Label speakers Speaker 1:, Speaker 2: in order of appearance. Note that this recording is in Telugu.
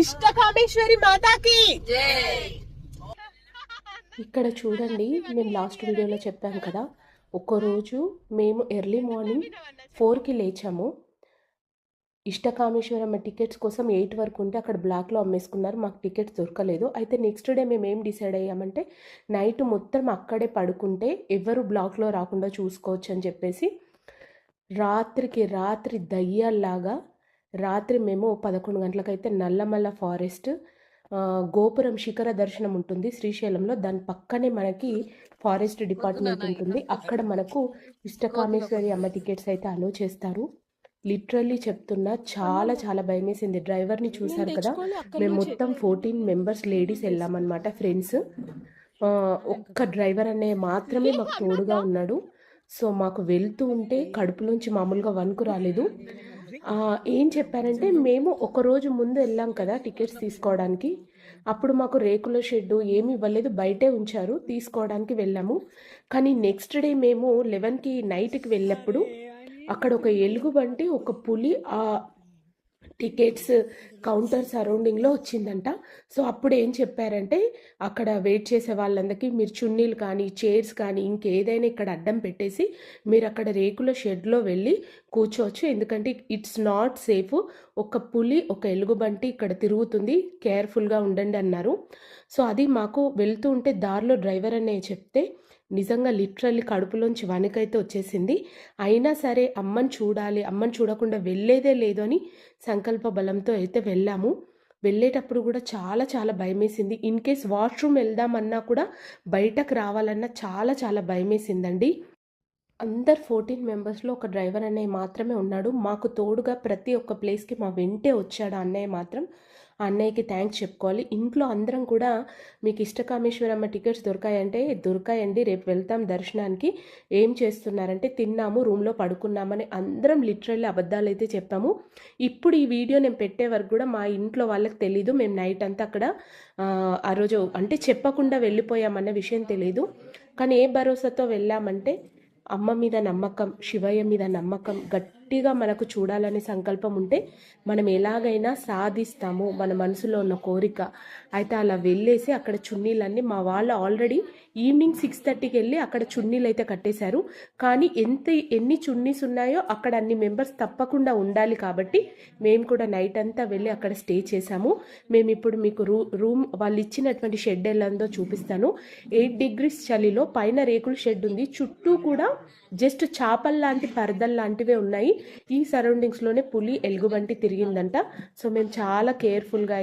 Speaker 1: ఇష్టకామేశ్వరి మాతాకి.
Speaker 2: ఇక్కడ చూడండి మేము లాస్ట్ వీడియోలో చెప్పాం కదా ఒక్కరోజు మేము ఎర్లీ మార్నింగ్ ఫోర్కి లేచాము. ఇష్టకామేశ్వరమ్మ టికెట్స్ కోసం ఎయిట్ వరకు ఉంటే అక్కడ బ్లాక్లో అమ్మేసుకున్నారు మాకు టికెట్స్ దొరకలేదు. అయితే నెక్స్ట్ డే మేము ఏం డిసైడ్ అయ్యామంటే నైట్ మొత్తం అక్కడే పడుకుంటే ఎవరు బ్లాక్లో రాకుండా చూసుకోవచ్చు అని చెప్పేసి రాత్రికి రాత్రి దయ్యాల్లాగా రాత్రి మేము పదకొండు గంటలకైతే నల్లమల్ల ఫారెస్ట్ గోపురం శిఖర దర్శనం ఉంటుంది శ్రీశైలంలో. దాని పక్కనే మనకి ఫారెస్ట్ డిపార్ట్మెంట్ ఉంటుంది. అక్కడ మనకు ఇష్టకామేశ్వరి అమ్మ టికెట్స్ అయితే అలో చేస్తారు. లిటరల్లీ చెప్తున్నా చాలా చాలా భయం వేసింది డ్రైవర్ని చూశారు కదా మేము మొత్తం ఫోర్టీన్ మెంబర్స్ లేడీస్ వెళ్ళామన్నమాట ఫ్రెండ్స్ ఒక్క డ్రైవర్ అనే మాత్రమే మాకు తోడుగా ఉన్నాడు. సో మాకు వెళ్తూ ఉంటే కడుపులోంచి మామూలుగా వణుకు రాలేదు. ఏం చెప్పారంటే మేము ఒక రోజు ముందు వెళ్ళాం కదా టికెట్స్ తీసుకోవడానికి. అప్పుడు మాకు రేకుల షెడ్డు ఏమి ఇవ్వలేదు బయటే ఉంచారు తీసుకోవడానికి వెళ్ళాము. కానీ నెక్స్ట్ డే మేము లెవెన్కి నైట్కి వెళ్ళినప్పుడు అక్కడ ఒక ఎలుగు వంటి ఒక పులి ఆ టికెట్స్ కౌంటర్ సరౌండింగ్లో వచ్చిందంట. సో అప్పుడు ఏం చెప్పారంటే అక్కడ వెయిట్ చేసే వాళ్ళందరికీ మీరు చున్నీలు కానీ చైర్స్ కానీ ఇంకేదైనా ఇక్కడ అడ్డం పెట్టేసి మీరు అక్కడ రేకుల షెడ్లో వెళ్ళి కూర్చోవచ్చు. ఎందుకంటే ఇట్స్ నాట్ సేఫ్. ఒక పులి ఒక ఎలుగుబంటి ఇక్కడ తిరుగుతుంది. కేర్ఫుల్గా ఉండండి అన్నారు. సో అది మాకు వెళ్తూ ఉంటే దారిలో డ్రైవర్ అనే చెప్తే నిజంగా లిటరల్లీ కడుపులోంచి వనకైతే వచ్చేసింది. అయినా సరే అమ్మని చూడాలి అమ్మని చూడకుండా వెళ్ళేదే లేదు అని సంకల్ప బలంతో అయితే వెళ్ళాము. వెళ్ళేటప్పుడు కూడా చాలా చాలా భయమేసింది. ఇన్ కేస్ వాష్రూమ్ వెళ్దామన్నా కూడా బయటకు రావాలన్నా చాలా చాలా భయమేసిందండి. అందరు ఫోర్టీన్ మెంబర్స్లో ఒక డ్రైవర్ అన్నయ్య మాత్రమే ఉన్నాడు. మాకు తోడుగా ప్రతి ఒక్క ప్లేస్కి మా వెంటే వచ్చాడు ఆ అన్నయ్య మాత్రం. ఆ అన్నయ్యకి థ్యాంక్స్ చెప్పుకోవాలి. ఇంట్లో అందరం కూడా మీకు ఇష్టకామేశ్వరమ్మ టికెట్స్ దొరికాయంటే దొరికాయండి. రేపు వెళ్తాం దర్శనానికి. ఏం చేస్తున్నారంటే తిన్నాము రూమ్లో పడుకున్నామని అందరం లిటరల్లీ అబద్ధాలు అయితే చెప్పాము. ఇప్పుడు ఈ వీడియో నేను పెట్టే వరకు కూడా మా ఇంట్లో వాళ్ళకి తెలీదు. మేము నైట్ అంతా అక్కడ ఆ, ఆ రోజు అంటే చెప్పకుండా వెళ్ళిపోయామన్న విషయం తెలీదు. కానీ ఏ భరోసాతో వెళ్ళామంటే అమ్మ మీద నమ్మకం శివయ్య మీద నమ్మకం గట్టిగా మనకు చూడాలనే సంకల్పం ఉంటే మనం ఎలాగైనా సాధిస్తాము మన మనసులో ఉన్న కోరిక. అయితే అలా వెళ్ళేసి అక్కడ చున్నీలన్నీ మా వాళ్ళు ఆల్రెడీ ఈవినింగ్ సిక్స్ థర్టీకి వెళ్ళి అక్కడ చున్నీలు అయితే కట్టేశారు. కానీ ఎంత ఎన్ని చున్నీస్ ఉన్నాయో అక్కడ అన్ని మెంబర్స్ తప్పకుండా ఉండాలి కాబట్టి మేము కూడా నైట్ అంతా వెళ్ళి అక్కడ స్టే చేశాము. మేము ఇప్పుడు మీకు రూ రూమ్ వాళ్ళు ఇచ్చినటువంటి షెడ్ ఎలాందో చూపిస్తాను. ఎయిట్ డిగ్రీస్ చలిలో పైన రేకుల షెడ్ ఉంది. చుట్టూ కూడా జస్ట్ చేపల లాంటి పరదలు లాంటివే ఉన్నాయి. ఈ సరౌండింగ్స్లోనే పులి ఎలుగుబంటి తిరిగిందంట. సో మేము చాలా కేర్ఫుల్గా